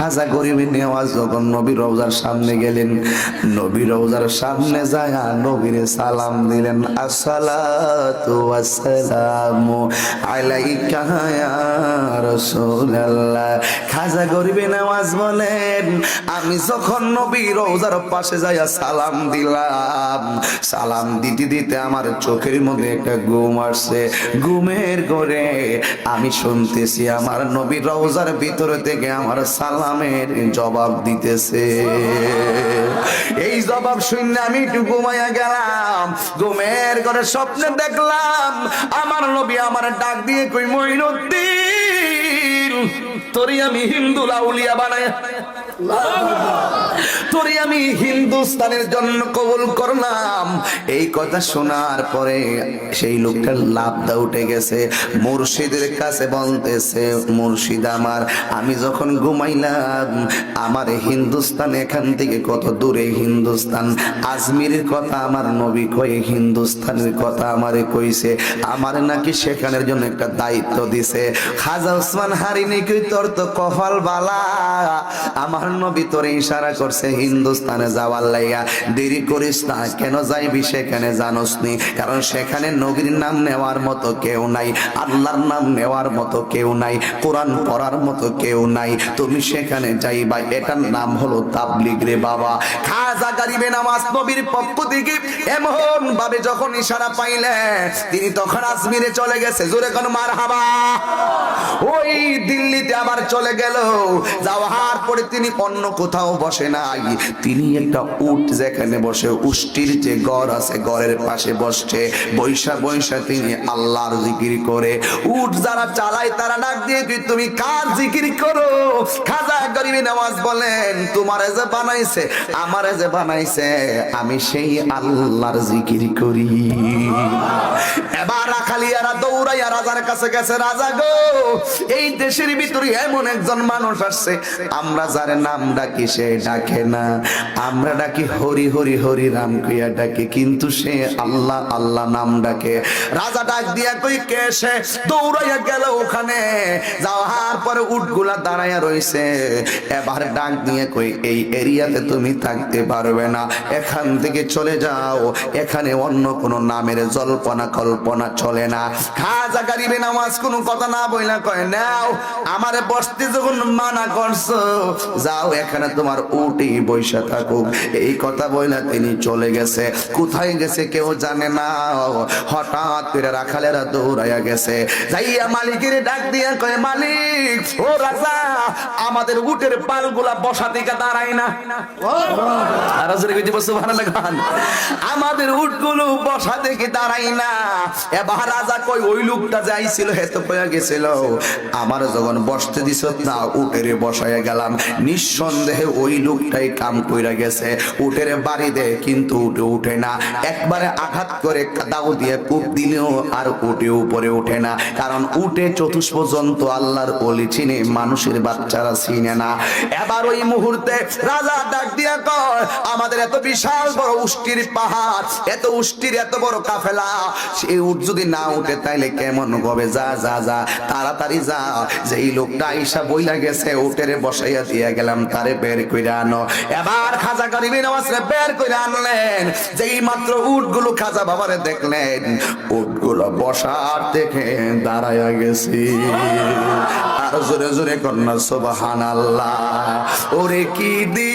খাজা গরিবের নেওয়াজ যখন নবী রওজার সামনে গেলেন, নবী রওজার সামনে যায় নবীরে সালাম দিলেন খাজা গরিবে নেওয়াজ বলেন, আমি যখন নবী রওজার পাশে যাইয়া সালাম দিলাম, সালাম দিতে দিতে আমার চোখের মধ্যে একটা ঘুম আসছে, ঘুমের করে আমি শুনতেছি আমার নবী রওজার ভিতরে থেকে আমার সালামের জবাব দিতেছে। এই জবাব শুনে আমি একটু ঘুমাইয়া গেলাম, ঘুমের করে স্বপ্নে দেখলাম, আমার নবী আমার ডাক দিয়ে কই মইনুদ্দিন তোরই আমি হিন্দু লাউলিয়া বানাই তোরে আমি হিন্দুস্তানের জন্য কবুল করলাম। এই কথা শোনার পরে সেই লোকটার লাভটা উঠে গেছে। মুর্শিদের কাছে বলতেছে, মুর্শিদ আমার, আমি যখন ঘুমাইলাম, আমার হিন্দুস্তান এখান থেকে কত দূরে হিন্দুস্তান? আজমিরের কথা আমার নবী কয়ে হিন্দুস্তানের কথা আমারে কইছে। আমার নাকি সেখানের জন্য একটা দায়িত্ব দিছে। খাজা ওসমান হারিনি কই তোর তো কপাল বালা। আমার নবী তোরে ইশারা করছে, হিন্দুস্তানে যাওয়ার লাইয়া দেরি করিস না, কেন যাইবি সেখানে জানোস নি? কারণ সেখানে নবীর নাম নেওয়ার মতো কেউ নাই, আল্লাহর নাম নেওয়ার মতো কেউ নাই, কোরআন পড়ার মতো কেউ নাই। তুমি সেখানে যাইবা, এটার নাম হলো তাবলিগ রে বাবা। খাজা গরিবে নামাজ নবীর পক্ষ থেকে এমন ভাবে যখন ইশারা পাইলে, তিনি তখন আজমিরে চলে গেছে। জোরে কোন মার হাবা ওই দিল্লিতে আবার চলে গেল। যাওয়ার পরে তিনি অন্য কোথাও বসে নাই। তিনি একটা উট যেখানে বসে, উষ্টির যে গড় আছে গড়ের পাশে বসছে। বৈশা বৈশা তিনি আল্লাহর জিকির করে। উট যারা চালায়, তারা ডাক দিয়ে কি তুমি কার জিকির করো? খাজা গরিবী নামাজ বলেন, তোমার যে বানাইছে, আমার যে বানাইছে, আমি সেই আল্লাহর জিকির করি। এবার রাখালিয়ারা দৌড়াইয়া রাজার কাছে গেছে, রাজা গো, এই দেশের ভিতরে এমন একজন মানুষ আসছে। আমরা যার নাম ডাকি সে ডাকে না। আমরা ডাকি হরি হরি হরি রাম কইয়া ডাকে, কিন্তু সে আল্লাহ আল্লাহ নাম ডাকে। রাজা ডাক দিয়া কই, কে সে? দৌড়াইয়া গেল ওখানে। যাওয়ার পরে উটগুলা দাঁড়াইয়া রইছে। এবার ডাক দিয়ে কই, এই এরিয়াতে তুমি থাকতে পারবে না। এখান থেকে চলে যাও। এখানে অন্য কোনো নামের জল্পনা, কল্পনা চলে না। খাজা গারিবে নামাজ কোনো কথা না বইলা কয়, নাও, আমারে বসতে যখন মানা করছ, যাও এখানে তোমার উটি বৈশা থাকুক। এই কথা বইলা তিনি চলে গেছে। কোথায় গেছে কেউ জানে না। হঠাৎ করে রাখালেরা দৌড়াইয়া গেছে। যাইয়া মালিকের ডাক দিয়া কয়, মালিক, ও রাজা, আমাদের উটের পালগুলা বসা থেকে দাঁড়ায় না। আমাদের উটগুলো বসা থেকে দাঁড়াই না। এবার রাজা কই ওই লোকটা যাইছিল হেতো কয়া গেছিল। আমার যখন বসতে দিছ, না, উটেরে বসাইয়া গেলাম। নিঃসন্দেহে ওই লোকটাই কাম কইরা গেছে। উটের বাড়ি দেয় কিন্তু উঠে উঠে না। একবারে আঘাত করে দাও দিয়ে কূপ দিলেও আর উঠে উপরে ওঠে না। কারণ উঠে চতুষ্প জন্তু আল্লাহর অলি চিনে, মানুষের বাচ্চারা চিনে না। এবার ওই মুহূর্তে রাজা ডাক দিয়া কয়, আমাদের এত বিশাল বড় উষ্টির পাহাড়, এত উষ্টির এত বড় কাফেলা সেই উঠ যদি না উঠে তাইলে কেমন হবে? যা যা যা, তাড়াতাড়ি যা যেই লোকটা আইসা বইলা গেছে, উটেরে বসাইয়া দিয়া গেলাম, তারে বের কইরা আনো। এবার খাজা গরিবি নওয়াজরে বের কইরা আনলেন। যেই মাত্র উটগুলো খাজা বাবারে দেখলেন, উটগুলো বসার দেখে দাঁড়ায়া গেছি। আর জোরে জোরে কন্যা, সুবহানাল্লাহ। ওরে কি দি